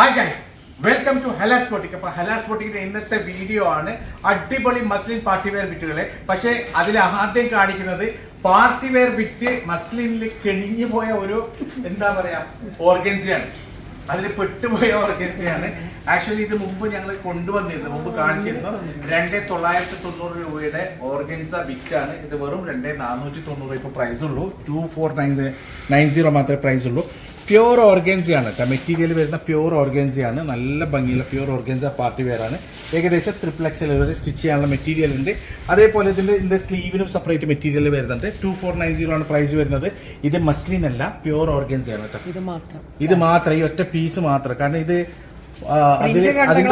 Hi guys welcome to Hala's boutique അപ്പൊ ഹലാസ് ബോട്ടിക്കിന്റെ ഇന്നത്തെ video ആണ് അടിപൊളി മസ്ലിൻ പാർട്ടി വെയർ ബിറ്റുകളെ പക്ഷേ അതിൽ ആദ്യം കാണിക്കുന്നത് പാർട്ടി വെയർ ബിറ്റ് മസ്ലിനിൽ കെണിഞ്ഞു പോയ ഒരു എന്താ പറയാ ഓർഗൻസിയാണ്. അതിൽ പെട്ടുപോയ ഓർഗൻസിയാണ്. ആക്ച്വലി ഇത് മുമ്പ് ഞങ്ങൾ കൊണ്ടുവന്നിരുന്നു മുമ്പ് കാണിച്ചിരുന്നു. രണ്ട് തൊള്ളായിരത്തി തൊണ്ണൂറ് രൂപയുടെ ഓർഗൻസ ബിറ്റാണ് ഇത് വെറും രണ്ട് നാനൂറ്റി തൊണ്ണൂറ് ഇപ്പോൾ പ്രൈസ് ഉള്ളൂ. Two four nine nine zero മാത്രമേ പ്രൈസ് ഉള്ളൂ. പ്യൂർ ഓർഗൻസിയാണ്. കേട്ടോ മെറ്റീരിയൽ വരുന്ന പ്യൂർ ഓർഗൻസിയാണ്. നല്ല ഭംഗിയുള്ള പ്യൂർ ഓർഗൻസ പാർട്ടി വെയറാണ് ഏകദേശം ട്രിപ്ലക്സിൽ വരെ സ്റ്റിച്ച് ചെയ്യാനുള്ള മെറ്റീരിയൽ ഉണ്ട്. അതേപോലെ ഇതിന്റെ ഇതിന്റെ സ്ലീവിനും സെപ്പറേറ്റ് മെറ്റീരിയൽ വരുന്നുണ്ട്. ടു ഫോർ നയൻ സീറോ ആണ് പ്രൈസ് വരുന്നത്. ഇത് മസ്ലിൻ അല്ല പ്യൂർ ഓർഗൻസിയാണ് കേട്ടോ. ഇത് മാത്രം. ഇത് മാത്രം. ഈ ഒറ്റ പീസ് മാത്രം. കാരണം ഇത് ആ, അതിൽ അതിന്റെ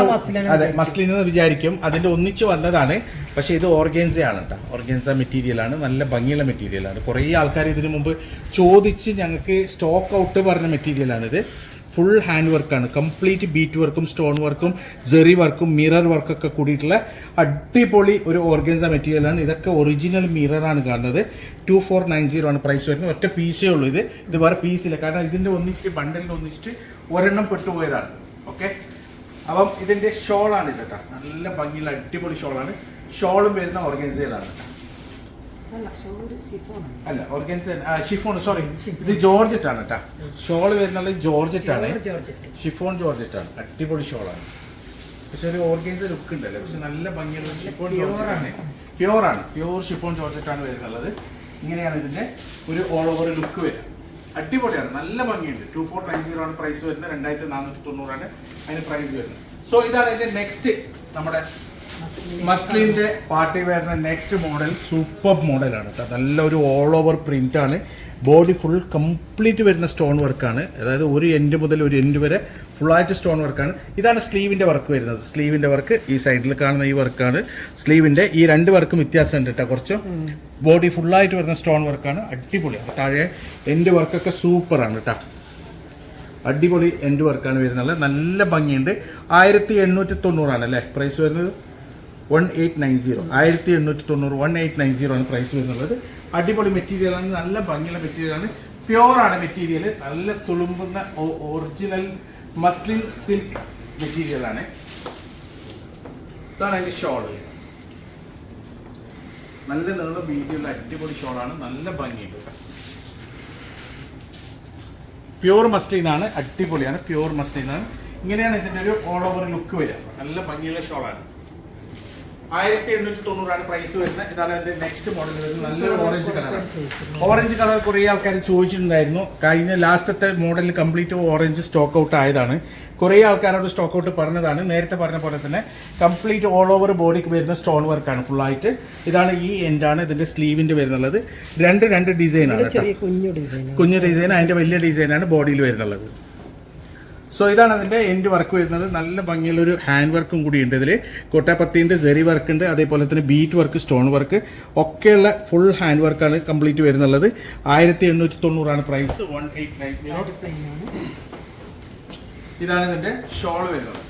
അതെ. മസ്ലിൻ എന്ന് വിചാരിക്കും. അതിന്റെ ഒന്നിച്ച് വന്നതാണ്. പക്ഷെ ഇത് ഓർഗൻസയാണ് കേട്ടോ ഓർഗൻസ മെറ്റീരിയലാണ് നല്ല ഭംഗിയുള്ള മെറ്റീരിയലാണ് കുറേ ആൾക്കാർ ഇതിനു മുമ്പ് ചോദിച്ച് ഞങ്ങൾക്ക് സ്റ്റോക്ക് ഔട്ട് പറഞ്ഞ മെറ്റീരിയൽ ആണ് ഇത്. ഫുൾ ഹാൻഡ് വർക്കാണ് കംപ്ലീറ്റ് ബീറ്റ് വർക്കും സ്റ്റോൺ വർക്കും ജെറി വർക്കും മിറർ വർക്കൊക്കെ കൂടിയിട്ടുള്ള അടിപൊളി ഒരു ഓർഗൻസ മെറ്റീരിയലാണ് ഇതൊക്കെ ഒറിജിനൽ മിററാണ് കാണുന്നത്. ടു ഫോർ നയൻ സീറോ ആണ് പ്രൈസ് വരുന്നത്. ഒറ്റ പീസേ ഉള്ളൂ ഇത്. ഇത് വേറെ പീസില്ല കാരണം ഇതിന്റെ ഒന്നിച്ചിട്ട് ബണ്ടലിന്റെ ഒന്നിച്ചിട്ട് ഒരെണ്ണം പെട്ടുപോയതാണ്. ഓക്കെ? അപ്പം ഇതിന്റെ ഷോളാണ് ഇത് കേട്ടോ. നല്ല ഭംഗിയുള്ള അടിപൊളി ഷോളാണ്. ഷോളും വരുന്ന ഓർഗൻസയിലാണ്. അല്ല ഓർഗൻസ ഷിഫോൺ. സോറി ഇത് ജോർജറ്റ് ആണ് കേട്ടോ. ഷോൾ വരുന്നത് ജോർജറ്റ്. ആണ് ഷിഫോൺ ജോർജറ്റ് ആണ് അടിപൊളി ഷോളാണ്. പക്ഷെ ഒരു ഓർഗൻസ ലുക്ക് ഉണ്ടല്ലോ. പക്ഷെ നല്ല ഭംഗിയുള്ള ഷിഫോൺ ജോർജറ്റാണ്. പ്യൂർ ആണ് പ്യുവർ ഷിഫോൺ ജോർജറ്റ് ആണ് വരുന്നുള്ളത് ഇങ്ങനെയാണ് ഇതിന്റെ ഒരു ഓൾ ഓവർ ലുക്ക് വരിക. അടിപൊളിയാണ്. നല്ല ഭംഗിയുണ്ട്. ടു ഫോർ നയൻ സീറോ ആണ് പ്രൈസ് വരുന്നത്. രണ്ടായിരത്തി നാനൂറ്റി തൊണ്ണൂറാണ് അതിന് പ്രൈസ് വരുന്നത്. സോ ഇതാണ് ഇതിന്റെ നെക്സ്റ്റ് നമ്മുടെ മസ്ലിന്റെ പാർട്ടി വരുന്ന നെക്സ്റ്റ് മോഡൽ സൂപ്പർ മോഡലാണ് കേട്ടോ നല്ലൊരു ഓൾ ഓവർ പ്രിന്റ് ആണ്. ബോഡി ഫുൾ കംപ്ലീറ്റ് വരുന്ന സ്റ്റോൺ വർക്കാണ് അതായത് ഒരു എൻഡ് മുതൽ ഒരു എൻഡ് വരെ ഫുള്ളായിട്ട് സ്റ്റോൺ വർക്കാണ്. ഇതാണ് സ്ലീവിന്റെ വർക്ക് വരുന്നത്. സ്ലീവിന്റെ വർക്ക് ഈ സൈഡിൽ കാണുന്ന ഈ വർക്കാണ് സ്ലീവിന്റെ ഈ രണ്ട് വർക്കും വ്യത്യാസമുണ്ട് കേട്ടോ കുറച്ച്. ബോഡി ഫുള്ളായിട്ട് വരുന്ന സ്റ്റോൺ വർക്കാണ് അടിപൊളി. താഴെ എന്റെ വർക്കൊക്കെ സൂപ്പറാണ് കേട്ടോ അടിപൊളി എൻഡ് വർക്കാണ് വരുന്നത്. നല്ല ഭംഗിയുണ്ട്. ആയിരത്തി എണ്ണൂറ്റി തൊണ്ണൂറാണ് അല്ലേ പ്രൈസ് വരുന്നത്? വൺ എയ്റ്റ് നയൻ സീറോ ആയിരത്തി എണ്ണൂറ്റി തൊണ്ണൂറ് വൺ എയ്റ്റ് നയൻ സീറോ ആണ് പ്രൈസ് വരുന്നത്. അടിപൊളി മെറ്റീരിയലാണ് നല്ല ഭംഗിയുള്ള മെറ്റീരിയലാണ് പ്യുവർ ആണ് മെറ്റീരിയൽ നല്ല തുളുമ്പുന്ന ഒറിജിനൽ മസ്ലിൻ സിൽക്ക് മെറ്റീരിയലാണ് ഇതാണ് അതിന്റെ ഷോൾ നല്ല നീളം വീതിയുള്ള അടിപൊളി ഷോൾ ആണ്. നല്ല ഭംഗിയുണ്ട് പ്യൂർ ആണ്. അടിപൊളിയാണ്. പ്യൂർ മസ്ലിനാണ് ഇങ്ങനെയാണ് ഇതിന്റെ ഒരു ഓൾ ഓവർ ലുക്ക് വരിക. നല്ല ഭംഗിയുള്ള ഷോളാണ് ആയിരത്തി എണ്ണൂറ്റി തൊണ്ണൂറാണ് പ്രൈസ് വരുന്നത്. ഇതാണ് അതിന്റെ നെക്സ്റ്റ് മോഡൽ വരുന്നത് നല്ലൊരു ഓറഞ്ച് കളർ ഓറഞ്ച് കളർ കുറേ ആൾക്കാർ ചോദിച്ചിട്ടുണ്ടായിരുന്നു. കഴിഞ്ഞ ലാസ്റ്റത്തെ model complete orange stock out ആയതാണ്. കുറേ ആൾക്കാരോട് സ്റ്റോക്ക് ഔട്ട് പറഞ്ഞതാണ്. നേരത്തെ പറഞ്ഞ പോലെ തന്നെ കംപ്ലീറ്റ് ഓൾ ഓവർ ബോഡിക്ക് വരുന്ന സ്റ്റോൺ വർക്കാണ് ഫുള്ളായിട്ട് ഇതാണ് ഈ എൻഡാണ് ഇതിന്റെ സ്ലീവിന്റെ വരുന്നുള്ളത്. രണ്ട് രണ്ട് ഡിസൈനാണ് ഡിസൈൻ കുഞ്ഞു ഡിസൈൻ അതിന്റെ വലിയ ഡിസൈനാണ് ബോഡിയിൽ വരുന്നുള്ളത്. സോ ഇതാണ് അതിന്റെ എൻഡ് വർക്ക് വരുന്നത്. നല്ല ഭംഗിയുള്ള ഒരു ഹാൻഡ് വർക്കും കൂടി ഉണ്ട് ഇതിൽ കൊട്ടാപ്പത്തിന്റെ ജെറി വർക്ക് ഉണ്ട് അതേപോലെ തന്നെ ബീറ്റ് വർക്ക് സ്റ്റോൺ വർക്ക് ഒക്കെയുള്ള ഫുൾ ഹാൻഡ് വർക്കാണ് കംപ്ലീറ്റ് വരുന്നുള്ളത്. ആയിരത്തി എണ്ണൂറ്റി തൊണ്ണൂറാണ് price one eight nine zero ഇതാണ് ഇതിന്റെ ഷോൾ വരുന്നത്.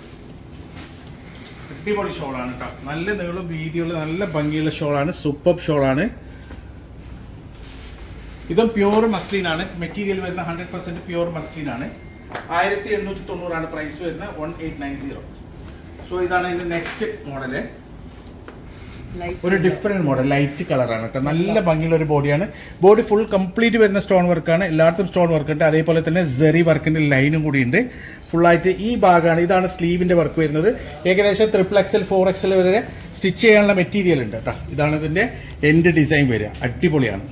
അടിപൊളി ഷോളാണ് കേട്ടോ നല്ല നീളം വീതിയുള്ള നല്ല ഭംഗിയുള്ള ഷോളാണ് സൂപ്പർ ഷോളാണ് ഇതും മസ്ലിൻ ആണ്. മെറ്റീരിയൽ വരുന്ന ഹൺഡ്രഡ് പ്യൂർ മസ്ലിൻ ആണ്. ആയിരത്തി എണ്ണൂറ്റി തൊണ്ണൂറാണ് പ്രൈസ് വരുന്നത്. One eight nine zero so ഇതാണ് ഇതിന്റെ നെക്സ്റ്റ് മോഡൽ ഒരു ഡിഫറെന്റ് മോഡൽ ലൈറ്റ് കളറാണ് കേട്ടോ. നല്ല ഭംഗിയുള്ള ഒരു ബോഡിയാണ് ബോഡി ഫുൾ കംപ്ലീറ്റ് വരുന്ന സ്റ്റോൺ വർക്കാണ് എല്ലായിടത്തും സ്റ്റോൺ വർക്ക് ഉണ്ട്. അതേപോലെ തന്നെ സെറി വർക്കിന്റെ ലൈനും കൂടി ഉണ്ട്. ഫുള്ളായിട്ട് ഈ ഭാഗമാണ്. ഇതാണ് സ്ലീവിന്റെ വർക്ക് വരുന്നത്. ഏകദേശം ട്രിപ്പിൾ എക്സൽ ഫോർ എക്സൽ വരെ സ്റ്റിച്ച് ചെയ്യാനുള്ള മെറ്റീരിയൽ ഉണ്ട് കേട്ടോ. ഇതാണ് ഇതിന്റെ എൻഡ് ഡിസൈൻ വരിക. അടിപൊളിയാണ്.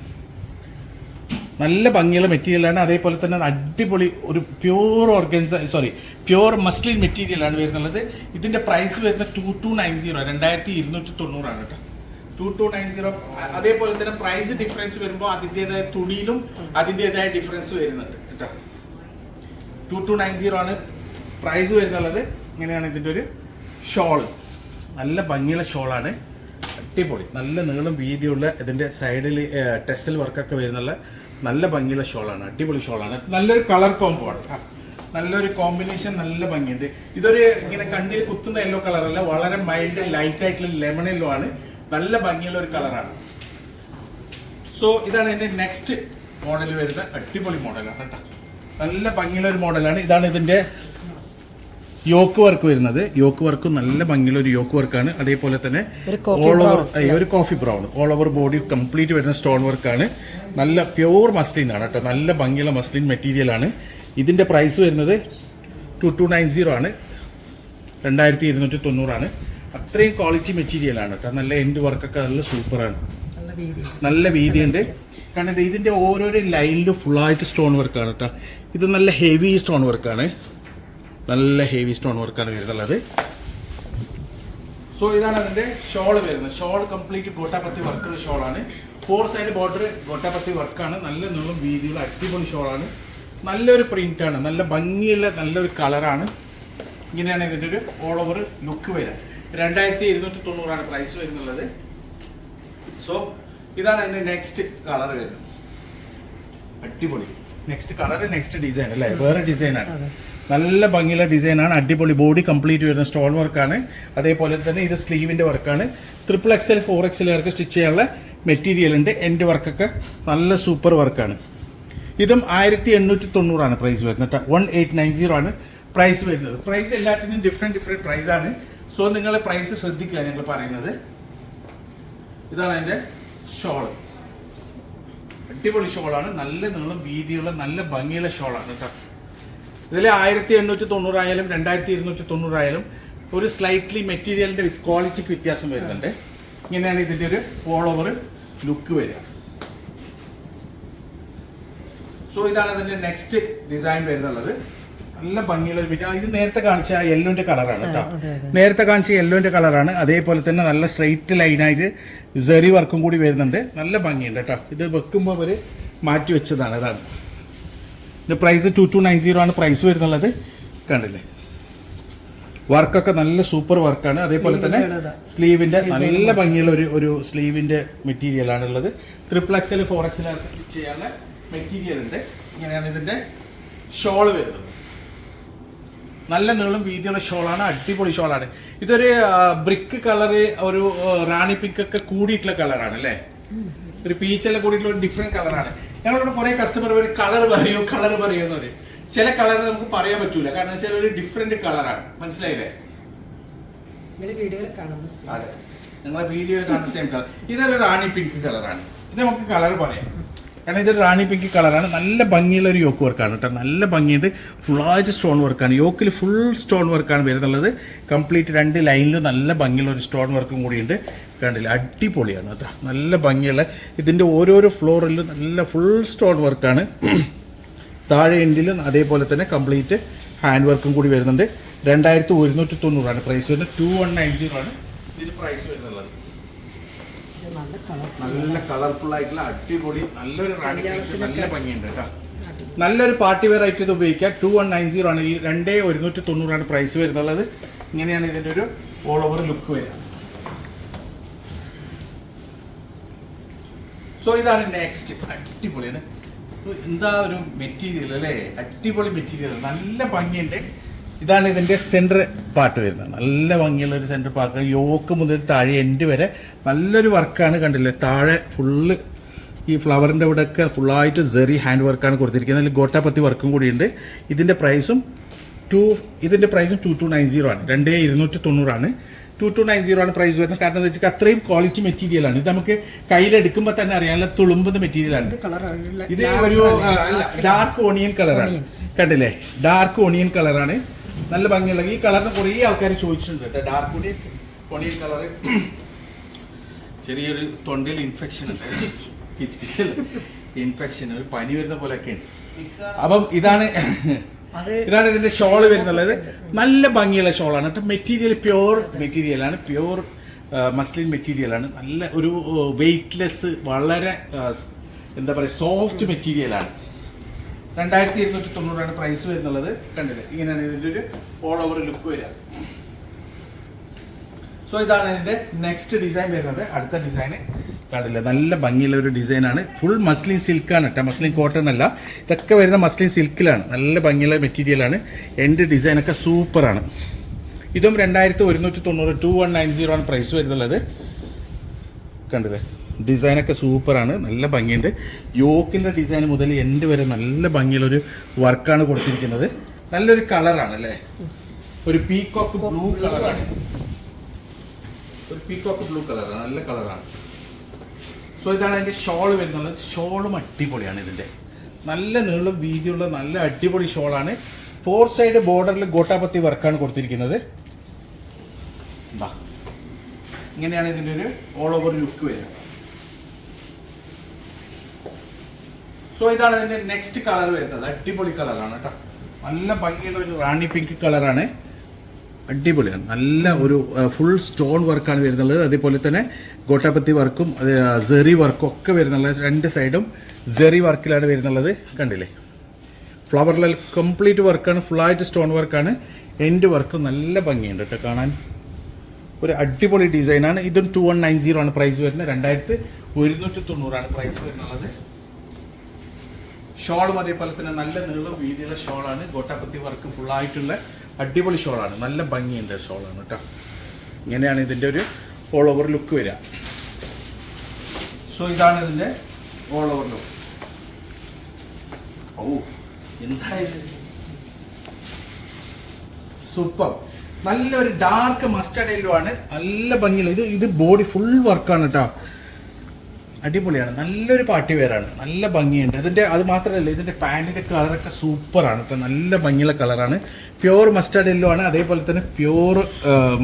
നല്ല ഭംഗിയുള്ള മെറ്റീരിയലാണ് അതേപോലെ തന്നെ അടിപൊളി ഒരു pure organza sorry pure muslin മെറ്റീരിയലാണ് വരുന്നുള്ളത്. ഇതിന്റെ പ്രൈസ് വരുന്ന ടു ടു നയൻ സീറോ രണ്ടായിരത്തി ഇരുന്നൂറ്റി തൊണ്ണൂറാണ് കേട്ടോ. ടു ടു നയൻ സീറോ അതേപോലെ തന്നെ പ്രൈസ് ഡിഫറൻസ് വരുമ്പോൾ അതിന്റെതായ തുണിയിലും അതിന്റെതായ ഡിഫറൻസ് വരുന്നുണ്ട് കേട്ടോ. ടു ടു നയൻ സീറോ ആണ് പ്രൈസ് വരുന്നുള്ളത്. ഇങ്ങനെയാണ് ഇതിന്റെ ഒരു ഷോൾ നല്ല ഭംഗിയുള്ള ഷോളാണ് അടിപൊളി. നല്ല നീളം വീതിയുള്ള ഇതിന്റെ സൈഡിൽ ടെസ്സൽ വർക്കൊക്കെ വരുന്നുള്ള നല്ല ഭംഗിയുള്ള ഷോളാണ് അടിപൊളി ഷോളാണ്. നല്ലൊരു കളർ കോംബോ ആണ്. നല്ലൊരു കോമ്പിനേഷൻ നല്ല ഭംഗിയുണ്ട്. ഇതൊരു ഇങ്ങനെ കണ്ണിൽ കുത്തുന്ന യെല്ലോ കളർ അല്ല വളരെ മൈൽഡ് ലൈറ്റ് ആയിട്ടുള്ള ലെമൺ യെല്ലോ ആണ്. നല്ല ഭംഗിയുള്ള ഒരു കളറാണ് സോ ഇതാണ് എന്റെ നെക്സ്റ്റ് മോഡൽ വരുന്ന അടിപൊളി മോഡലാണ് കേട്ടോ. നല്ല ഭംഗിയുള്ള ഒരു മോഡലാണ് ഇതാണ് ഇതിന്റെ യോക്ക് വർക്ക് വരുന്നത്. യോക്ക് വർക്ക് നല്ല ഭംഗിയുള്ള ഒരു യോക്ക് വർക്കാണ്. അതേപോലെ തന്നെ ഓൾ ഓവർ ഈ ഒരു coffee brown all over body complete വരുന്ന സ്റ്റോൺ വർക്കാണ് നല്ല പ്യൂർ മസ്ലിൻ ആണ് കേട്ടോ. നല്ല ഭംഗിയുള്ള മസ്ലിൻ മെറ്റീരിയൽ ആണ്. ഇതിന്റെ പ്രൈസ് വരുന്നത് ടു ടു നയൻ സീറോ ആണ്. രണ്ടായിരത്തി ഇരുന്നൂറ്റി തൊണ്ണൂറാണ് അത്രയും ക്വാളിറ്റി മെറ്റീരിയൽ ആണ് കേട്ടോ. നല്ല എൻഡ് വർക്കൊക്കെ നല്ല സൂപ്പറാണ് നല്ല വീതി. നല്ല വീതിയുണ്ട്. കാരണം ഇത് ഇതിന്റെ ഓരോരോ ലൈനിലും ഫുള്ളായിട്ട് സ്റ്റോൺ വർക്കാണ് കേട്ടോ. ഇത് നല്ല ഹെവി സ്റ്റോൺ വർക്കാണ് നല്ല ഹെവി സ്റ്റോൺ വർക്കാണ് വരുന്നുള്ളത്. സോ ഇതാണ് അതിന്റെ ഷോൾ വരുന്നത്. ഷോൾ കംപ്ലീറ്റ് ഗോട്ടാപത്തി വർക്കുള്ള ഷോളാണ് ഫോർ സൈഡ് ബോർഡർ ഗോട്ടാപത്തി വർക്കാണ് നല്ല നീളം വീതിയുള്ള അടിപൊളി ഷോളാണ് നല്ലൊരു പ്രിന്റ് ആണ്. നല്ല ഭംഗിയുള്ള നല്ലൊരു കളറാണ് ഇങ്ങനെയാണ് ഇതിന്റെ ഒരു ഓൾ ഓവർ ലുക്ക് വരിക. രണ്ടായിരത്തി ഇരുന്നൂറ്റി തൊണ്ണൂറാണ് പ്രൈസ് വരുന്നുള്ളത്. സോ ഇതാണ് അതിന്റെ നെക്സ്റ്റ് കളർ വരുന്നത്. അടിപൊളി. നെക്സ്റ്റ് കളർ നെക്സ്റ്റ് ഡിസൈൻ അല്ലേ? വേറെ ഡിസൈനാണ് അതെ. നല്ല ഭംഗിയുള്ള ഡിസൈനാണ്. അടിപൊളി ബോഡി കംപ്ലീറ്റ് വരുന്ന സ്റ്റോൺ വർക്കാണ്. അതേപോലെ തന്നെ ഇത് സ്ലീവിന്റെ വർക്കാണ്. ട്രിപ്പിൾ എക്സൽ ഫോർ എക്സലുകാർക്ക് സ്റ്റിച്ച് ചെയ്യാനുള്ള മെറ്റീരിയൽ ഉണ്ട്. എന്റെ വർക്കൊക്കെ നല്ല സൂപ്പർ വർക്കാണ് ഇതും ആയിരത്തി എണ്ണൂറ്റി തൊണ്ണൂറാണ് പ്രൈസ് വരുന്നത് വൺ എയ്റ്റ് നയൻ സീറോ ആണ് പ്രൈസ് വരുന്നത്. പ്രൈസ് എല്ലാത്തിനും ഡിഫറെന്റ് ഡിഫറെന്റ് പ്രൈസ് ആണ്. സോ നിങ്ങളെ പ്രൈസ് ശ്രദ്ധിക്കുക ഞങ്ങൾ പറയുന്നത്. ഇതാണ് എന്റെ ഷോൾ അടിപൊളി ഷോളാണ് നല്ല നീളം വീതിയുള്ള നല്ല ഭംഗിയുള്ള ഷോളാണ് കേട്ടോ ഇതിൽ ആയിരത്തി എണ്ണൂറ്റി തൊണ്ണൂറായാലും രണ്ടായിരത്തി ഇരുന്നൂറ്റി തൊണ്ണൂറായാലും ഒരു സ്ലൈറ്റ്ലി മെറ്റീരിയലിന്റെ ക്വാളിറ്റിക്ക് വ്യത്യാസം വരുന്നുണ്ട്. ഇങ്ങനെയാണ് ഇതിന്റെ ഒരു ഓൾ ഓവർ ലുക്ക് വരിക. സോ ഇതാണ് ഇതിന്റെ നെക്സ്റ്റ് ഡിസൈൻ വരുന്നുള്ളത്. നല്ല ഭംഗിയുള്ള ഒരു മെറ്റീരിയൽ ഇത് നേരത്തെ കാണിച്ച യെല്ലോന്റെ യെല്ലോന്റെ കളറാണ് കേട്ടോ. നേരത്തെ കാണിച്ച യെല്ലോന്റെ കളറാണ് അതേപോലെ തന്നെ നല്ല സ്ട്രെയിറ്റ് ലൈനായിട്ട് സെറി വർക്കും കൂടി വരുന്നുണ്ട്. നല്ല ഭംഗിയുണ്ട് കേട്ടോ ഇത് വെക്കുമ്പോൾ അവർ മാറ്റി വെച്ചതാണ് അതാണ്. ഇതിന്റെ price two two nine zero ആണ് പ്രൈസ് വരുന്നുള്ളത്. കണ്ടില്ലേ? വർക്കൊക്കെ നല്ല സൂപ്പർ വർക്കാണ് അതേപോലെ തന്നെ സ്ലീവിന്റെ നല്ല ഭംഗിയുള്ള ഒരു ഒരു സ്ലീവിന്റെ മെറ്റീരിയൽ ആണുള്ളത് triple XL four XL stitch ചെയ്യാനുള്ള മെറ്റീരിയൽ ഉണ്ട്. ഇങ്ങനെയാണ് ഇതിന്റെ ഷോൾ വരുന്നത്. നല്ല നീളം വീതിയുള്ള ഷോളാണ് അടിപൊളി ഷോളാണ് ഇതൊരു ബ്രിക്ക് കളറ് ഒരു റാണി പിങ്ക് ഒക്കെ കൂടിയിട്ടുള്ള കളറാണ് അല്ലേ? ഒരു പീച്ചെല്ലാം കൂടിയിട്ടുള്ള ഒരു ഡിഫറെന്റ് കളറാണ് ഞങ്ങളോട് കുറെ കസ്റ്റമർ ഒരു കളർ പറയൂ കളർ പറയൂ എന്ന് പറയും. ചില കളർ നമുക്ക് പറയാൻ പറ്റൂല. കാരണം വെച്ചാൽ ഒരു ഡിഫറെന്റ് കളറാണ് മനസ്സിലായില്ലേ? അതെ. നിങ്ങളെ വീഡിയോയിൽ കാണുന്ന സെയിം കളർ ഇതൊരു റാണി പിങ്ക് കളറാണ് ഇത് നമുക്ക് കളർ പറയാം. കാരണം ഇതൊരു റാണി പിങ്ക് കളറാണ്. നല്ല ഭംഗിയുള്ള ഒരു യോക്ക് വർക്കാണ് കേട്ടോ. നല്ല ഭംഗിയുണ്ട്. ഫുൾ ആയിട്ട് സ്റ്റോൺ വർക്കാണ് യോക്കിൽ ഫുൾ സ്റ്റോൺ വർക്കാണ് വരുന്നുള്ളത്. കംപ്ലീറ്റ് രണ്ട് ലൈനിലും നല്ല ഭംഗിയുള്ള ഒരു സ്റ്റോൺ വർക്കും കൂടിയുണ്ട്. കണ്ടില്ല? അടിപൊളിയാണ് കേട്ടോ. നല്ല ഭംഗിയുള്ള ഇതിന്റെ ഓരോരോ ഫ്ലോറിലും നല്ല ഫുൾ സ്റ്റോൺ വർക്കാണ് താഴെ എൻഡിലും അതേപോലെ തന്നെ കംപ്ലീറ്റ് ഹാൻഡ് വർക്കും കൂടി വരുന്നുണ്ട്. രണ്ടായിരത്തി ഒരുന്നൂറ്റി തൊണ്ണൂറാണ് പ്രൈസ് വരുന്നത് ടു വൺ നയൻ സീറോ ആണ്. ഇതിന് പ്രൈസ് വരുന്നുള്ളത്. നല്ല കളർ നല്ല കളർഫുൾ ആയിട്ടുള്ള അടിപൊളി നല്ലൊരു റാണി പിങ്ക് നല്ല ഭംഗിയുണ്ട് കേട്ടോ. നല്ലൊരു പാർട്ടി വെയർ ആയിട്ട് ഇത് ഉപയോഗിക്കാം. ടു വൺ നയൻ സീറോ ആണ്. ഈ രണ്ടേ ഒരുന്നൂറ്റി തൊണ്ണൂറാണ് പ്രൈസ് വരുന്നുള്ളത്. ഇങ്ങനെയാണ് ഇതിന്റെ ഒരു ഓൾ ഓവർ ലുക്ക് വരിക സോ ഇതാണ് നെക്സ്റ്റ് അടിപൊളിയാണ്. എന്താ ഒരു മെറ്റീരിയൽ അല്ലേ? അടിപൊളി മെറ്റീരിയൽ നല്ല ഭംഗിയുണ്ട്. ഇതാണ് ഇതിന്റെ സെന്റർ പാട്ട് വരുന്നത്. നല്ല ഭംഗിയുള്ള ഒരു സെന്റർ പാട്ട് യോക്ക് മുതൽ താഴെ എൻഡ് വരെ നല്ലൊരു വർക്കാണ് കണ്ടില്ലേ? താഴെ ഫുള്ള് ഈ ഫ്ലവറിന്റെ ഇവിടെ ഒക്കെ ഫുള്ളായിട്ട് ജെറി ഹാൻഡ് വർക്കാണ് കൊടുത്തിരിക്കുന്നത്. അതിൽ ഗോട്ടാപത്തി വർക്കും കൂടിയുണ്ട്. ഇതിന്റെ പ്രൈസും ടു ഇതിന്റെ പ്രൈസും ടു ടു നയൻ സീറോ ആണ്. രണ്ടേ ഇരുന്നൂറ്റി തൊണ്ണൂറാണ് ടു ടു നയൻ സീറോ ആണ് പ്രൈസ് വരുന്നത്. കാരണം എന്താ വെച്ചാൽ അത്രയും ക്വാളിറ്റി മെറ്റീരിയലാണ് ഇത് നമുക്ക് കയ്യിലെടുക്കുമ്പോൾ തന്നെ അറിയാം. നല്ല തുളുമ്പുന്ന മെറ്റീരിയലാണ് ഇത് ഒരു ഡാർക്ക് ഓണിയൻ കളറാണ് കണ്ടില്ലേ? ഡാർക്ക് ഓണിയൻ കളറാണ് നല്ല ഭംഗിയുള്ള. ഈ കളറിന് കുറേ ആൾക്കാർ ചോദിച്ചിട്ടുണ്ട് കേട്ടോ. ഡാർക്ക് പൊടി ഓണിയൻ കളർ ചെറിയൊരു തൊണ്ടയിൽ ഇൻഫെക്ഷൻ ഇൻഫെക്ഷൻ ഒരു പനി വരുന്ന പോലെയൊക്കെയുണ്ട്. അപ്പം ഇതാണ് ഇതാണ് ഇതിന്റെ ഷോൾ വരുന്നുള്ളത്. നല്ല ഭംഗിയുള്ള ഷോളാണ് മെറ്റീരിയൽ പ്യുവർ മെറ്റീരിയൽ ആണ്. പ്യുവർ മസ്ലിൻ മെറ്റീരിയൽ ആണ്. നല്ല ഒരു വെയ്റ്റ്ലെസ് വളരെ എന്താ പറയുക സോഫ്റ്റ് മെറ്റീരിയൽ ആണ്. രണ്ടായിരത്തി ഇരുന്നൂറ്റി തൊണ്ണൂറാണ് പ്രൈസ് വരുന്നുള്ളത്. കണ്ടില്ലേ? ഇങ്ങനെയാണ് ഇതിന്റെ ഒരു ഓൾ ഓവർ ലുക്ക് വരിക. സോ ഇതാണ് ഇതിന്റെ നെക്സ്റ്റ് ഡിസൈൻ വരുന്നത്. അടുത്ത ഡിസൈന് കണ്ടില്ല? നല്ല ഭംഗിയുള്ള ഒരു ഡിസൈനാണ് ഫുൾ മസ്ലിൻ സിൽക്കാണ് കേട്ടോ മസ്ലിൻ കോട്ടൺ അല്ല. ഇതൊക്കെ വരുന്ന മസ്ലിൻ സിൽക്കിലാണ് നല്ല ഭംഗിയുള്ള മെറ്റീരിയലാണ് എന്റെ ഡിസൈനൊക്കെ സൂപ്പറാണ് ഇതും രണ്ടായിരത്തി ഒരുന്നൂറ്റി തൊണ്ണൂറ് ടു വൺ നയൻ സീറോ ആണ് പ്രൈസ് വരുന്നുള്ളത്. കണ്ടില്ലേ? ഡിസൈനൊക്കെ സൂപ്പറാണ് നല്ല ഭംഗിയുണ്ട്. യോക്കിന്റെ ഡിസൈൻ മുതൽ എന്റെ വരെ നല്ല ഭംഗിയുള്ളൊരു വർക്കാണ് കൊടുത്തിരിക്കുന്നത്. നല്ലൊരു കളറാണ് അല്ലേ? ഒരു പീകോക്ക് ബ്ലൂ കളറാണ്. ഒരു പീകോക്ക് ബ്ലൂ കളറാണ് നല്ല കളറാണ്. സോ ഇതാണ് അതിന്റെ ഷോൾ വരുന്നത്. ഷോളും അടിപൊളിയാണ് ഇതിന്റെ നല്ല നീളം വീതിയുള്ള നല്ല അടിപൊളി ഷോളാണ് ഫോർ സൈഡ് ബോർഡറിൽ ഗോട്ടാപത്തി വർക്കാണ് കൊടുത്തിരിക്കുന്നത്. ഇങ്ങനെയാണ് ഇതിന്റെ ഒരു ഓൾ ഓവർ ലുക്ക് വരിക സോ ഇതാണ് ഇതിന്റെ നെക്സ്റ്റ് കളർ വരുന്നത്. അടിപൊളി കളറാണ് കേട്ടോ നല്ല ഭംഗിയുള്ള ഒരു റാണി പിങ്ക് കളറാണ് അടിപൊളിയാണ്. നല്ല ഒരു ഫുൾ സ്റ്റോൺ വർക്കാണ് വരുന്നത്. അതേപോലെ തന്നെ ഗോട്ടാപത്തി വർക്കും സെറി വർക്കും ഒക്കെ വരുന്നുള്ളത് രണ്ട് സൈഡും സെറി വർക്കിലാണ് വരുന്നുള്ളത്. കണ്ടില്ലേ? ഫ്ലവറിൽ കംപ്ലീറ്റ് വർക്കാണ് ഫുള്ളായിട്ട് സ്റ്റോൺ വർക്കാണ് എൻഡ് വർക്ക് നല്ല ഭംഗിയുണ്ട് കേട്ടോ കാണാൻ. ഒരു അടിപൊളി ഡിസൈനാണ് ഇതും ടു വൺ നയൻ സീറോ ആണ് പ്രൈസ് വരുന്നത്. രണ്ടായിരത്തി ഒരുന്നൂറ്റി തൊണ്ണൂറാണ് പ്രൈസ് വരുന്നുള്ളത്. ഷോളും അതേപോലെ തന്നെ നല്ല നീളം വീതിയുള്ള ഷോളാണ്. ഗോട്ടാപ്പത്തി വർക്ക് ഫുള്ളായിട്ടുള്ള അടിപൊളി ഷോളാണ്. നല്ല ഭംഗിയുണ്ട് ഷോളാണ് കേട്ടോ ഇങ്ങനെയാണ് ഇതിന്റെ ഒരു ഓൾ ഓവർ ലുക്ക് വരിക. സോ ഇതാണ് ഇതിന്റെ ഓൾ ഓവർ ലുക്ക് ഓ എന്താ ഇത് സൂപ്പർ നല്ലൊരു ഡാർക്ക് മസ്റ്റർഡ് യെല്ലോ ആണ്. നല്ല ഭംഗിയുള്ള ഇത്. ഇത് ബോഡി ഫുൾ വർക്കാണ് കേട്ടോ അടിപൊളിയാണ്. നല്ലൊരു പാർട്ടി വെയറാണ് നല്ല ഭംഗിയുണ്ട്. അതിന്റെ അത് മാത്രമല്ല ഇതിന്റെ പാന്റിന്റെ കളറൊക്കെ സൂപ്പറാണ് കേട്ടോ. നല്ല ഭംഗിയുള്ള കളറാണ് പ്യുവർ മസ്റ്റാർഡ് യെല്ലോ ആണ്. അതേപോലെ തന്നെ പ്യുവർ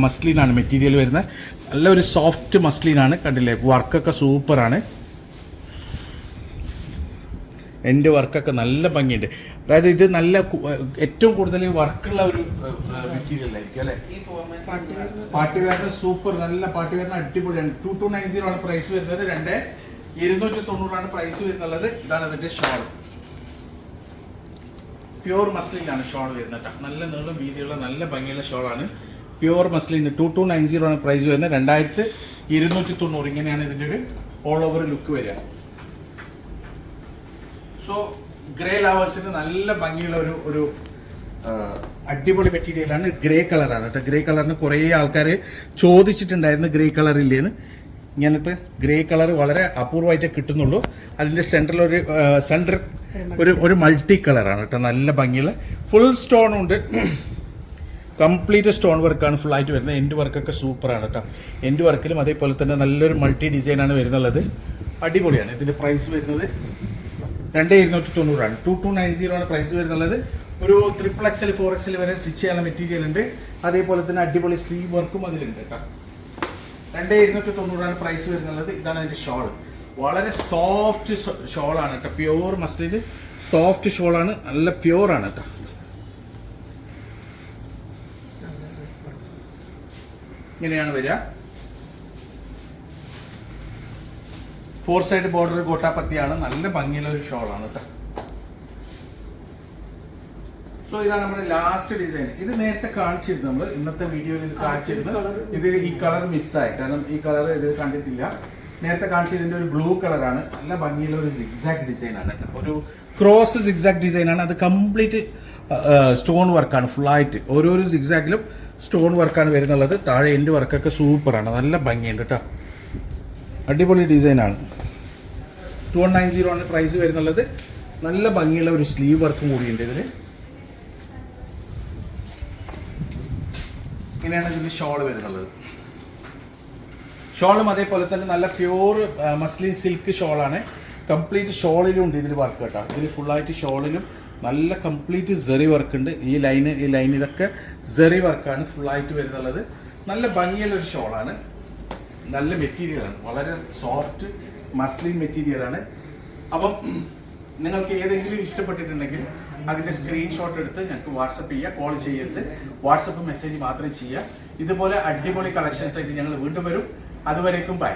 മസ്ലിനാണ് മെറ്റീരിയൽ വരുന്നത്. നല്ലൊരു സോഫ്റ്റ് മസ്ലിനാണ് കണ്ടില്ലേ? വർക്കൊക്കെ സൂപ്പറാണ് എന്റെ വർക്കൊക്കെ നല്ല ഭംഗിയുണ്ട്. അതായത് ഇത് നല്ല ഏറ്റവും കൂടുതൽ വർക്കുള്ള ഒരു മെറ്റീരിയൽ ആയിരിക്കും അല്ലേ? വെയറിന് സൂപ്പർ നല്ല വെയറിന് അടിപൊളിയാണ്. ടു ടു നയൻ സീറോ ആണ് പ്രൈസ് വരുന്നത്. രണ്ട് ഇരുന്നൂറ്റി തൊണ്ണൂറാണ് പ്രൈസ് വരുന്നുള്ളത്. ഇതാണ് അതിന്റെ ഷോൾ പ്യുവർ മസ്ലിനാണ് ഷോൾ വരുന്നത്. നല്ല നീളം വീതിയുള്ള നല്ല ഭംഗിയുള്ള ഷോളാണ് pure muslin two two nine zero ആണ് പ്രൈസ് വരുന്നത്. രണ്ടായിരത്തി ഇരുന്നൂറ്റി തൊണ്ണൂറ് ഇങ്ങനെയാണ് ഇതിന്റെ ഒരു ഓൾ ഓവർ ലുക്ക് വരിക. സോ ഗ്രേ ലവേഴ്സിന് നല്ല ഭംഗിയുള്ള ഒരു ഒരു അടിപൊളി മെറ്റീരിയലാണ് ഗ്രേ കളറാണ് കേട്ടോ ഗ്രേ കളറിന് കുറേ ആൾക്കാർ ചോദിച്ചിട്ടുണ്ടായിരുന്നു ഗ്രേ കളർ ഇല്ലേന്ന്. ഇങ്ങനത്തെ ഗ്രേ കളർ വളരെ അപൂർവമായിട്ടേ കിട്ടുന്നുള്ളൂ. അതിന്റെ സെന്ററിൽ ഒരു സെന്റർ ഒരു ഒരു മൾട്ടി കളറാണ് കേട്ടോ. നല്ല ഭംഗിയുള്ള ഫുൾ സ്റ്റോൺ ഉണ്ട്. കംപ്ലീറ്റ് സ്റ്റോൺ വർക്കാണ് ഫുൾ ആയിട്ട് വരുന്നത്. എൻഡ് വർക്കൊക്കെ സൂപ്പറാണ് കേട്ടോ. എൻഡ് വർക്കിലും അതേപോലെ തന്നെ നല്ലൊരു മൾട്ടി ഡിസൈനാണ് വരുന്നുള്ളത്. അടിപൊളിയാണ് ഇതിന്റെ പ്രൈസ് വരുന്നത്. രണ്ട് ഇരുന്നൂറ്റി തൊണ്ണൂറാണ് ടു ടു നയൻ സീറോ ആണ് പ്രൈസ് വരുന്നുള്ളത്. ഒരു ട്രിപ്പിൾ എക്സൽ ഫോർ എക്സൽ വരെ സ്റ്റിച്ച് ചെയ്യാനുള്ള മെറ്റീരിയൽ ഉണ്ട്. അതേപോലെ തന്നെ അടിപൊളി സ്ലീവ് വർക്കും അതിലുണ്ട് കേട്ടോ. രണ്ട് ഇരുന്നൂറ്റി തൊണ്ണൂറാണ് പ്രൈസ് വരുന്നുള്ളത്. ഇതാണ് അതിന്റെ ഷോൾ വളരെ സോഫ്റ്റ് ഷോളാണ് കേട്ടോ. പ്യുവർ മസ്റ്റിൽ സോഫ്റ്റ് ഷോളാണ് നല്ല പ്യുവറാണ് കേട്ടോ. ഇങ്ങനെയാണ് വരിക. ഫോർ സൈഡ് ബോർഡർ കോട്ടാപ്പത്തിയാണ് നല്ല ഭംഗിയുള്ള ഒരു ഷോളാണ് കേട്ടോ. സോ ഇതാണ് നമ്മുടെ ലാസ്റ്റ് ഡിസൈൻ ഇത് നേരത്തെ കാണിച്ചിരുന്നു നമ്മൾ ഇന്നത്തെ വീഡിയോയിൽ ഇത് കാണിച്ചിരുന്നു. ഇത് ഈ കളർ മിസ്സായി കാരണം ഈ കളർ ഇതിൽ കണ്ടിട്ടില്ല. നേരത്തെ കാണിച്ച ഇതിന്റെ ഒരു ബ്ലൂ കളറാണ് നല്ല ഭംഗിയുള്ള ഒരു സിക്സാക്ട് ഡിസൈൻ ആണ് ഒരു ക്രോസ് സിക്സാക്ട് ഡിസൈൻ ആണ്. അത് കംപ്ലീറ്റ് സ്റ്റോൺ വർക്കാണ് ഫുള്ളായിട്ട് ഓരോരോ സിക്സാക്റ്റിലും സ്റ്റോൺ വർക്കാണ് വരുന്നുള്ളത്. താഴെ എന്റെ വർക്കൊക്കെ സൂപ്പറാണ് നല്ല ഭംഗിയുണ്ട് കേട്ടോ. അടിപൊളി ഡിസൈനാണ് ടു വൺ നയൻ സീറോ ആണ് പ്രൈസ് വരുന്നുള്ളത്. നല്ല ഭംഗിയുള്ള ഒരു സ്ലീവ് വർക്കും കൂടിയുണ്ട് ഇതിൽ ഇങ്ങനെയാണ് ഇതിന് ഷോൾ വരുന്നത്. ഷോളും അതേപോലെ തന്നെ നല്ല പ്യൂർ മസ്ലിൻ സിൽക്ക് ഷോളാണ്. കംപ്ലീറ്റ് ഷോളിലും ഉണ്ട് ഇതിൽ വർക്ക് കേട്ടോ. ഇതിൽ ഫുള്ളായിട്ട് ഷോളിലും നല്ല കംപ്ലീറ്റ് ജെറി വർക്ക് ഉണ്ട്. ഈ ലൈന് ഈ ലൈൻ ഇതൊക്കെ ജെറി വർക്കാണ് ഫുള്ളായിട്ട് വരുന്നുള്ളത്. നല്ല ഭംഗിയുള്ള ഒരു ഷോളാണ്. നല്ല മെറ്റീരിയലാണ് വളരെ സോഫ്റ്റ് മസ്ലിൻ മെറ്റീരിയലാണ് അപ്പം നിങ്ങൾക്ക് ഏതെങ്കിലും ഇഷ്ടപ്പെട്ടിട്ടുണ്ടെങ്കിൽ അതിന്റെ സ്ക്രീൻഷോട്ട് എടുത്ത് ഞങ്ങൾക്ക് വാട്സപ്പ് ചെയ്യുക കോൾ ചെയ്യരുത്. വാട്സപ്പ് മെസ്സേജ് മാത്രം ചെയ്യുക ഇതുപോലെ അടിപൊളി കളക്ഷൻസ് ആയിട്ട് ഞങ്ങൾ വീണ്ടും വരും. അതുവരേക്കും ബൈ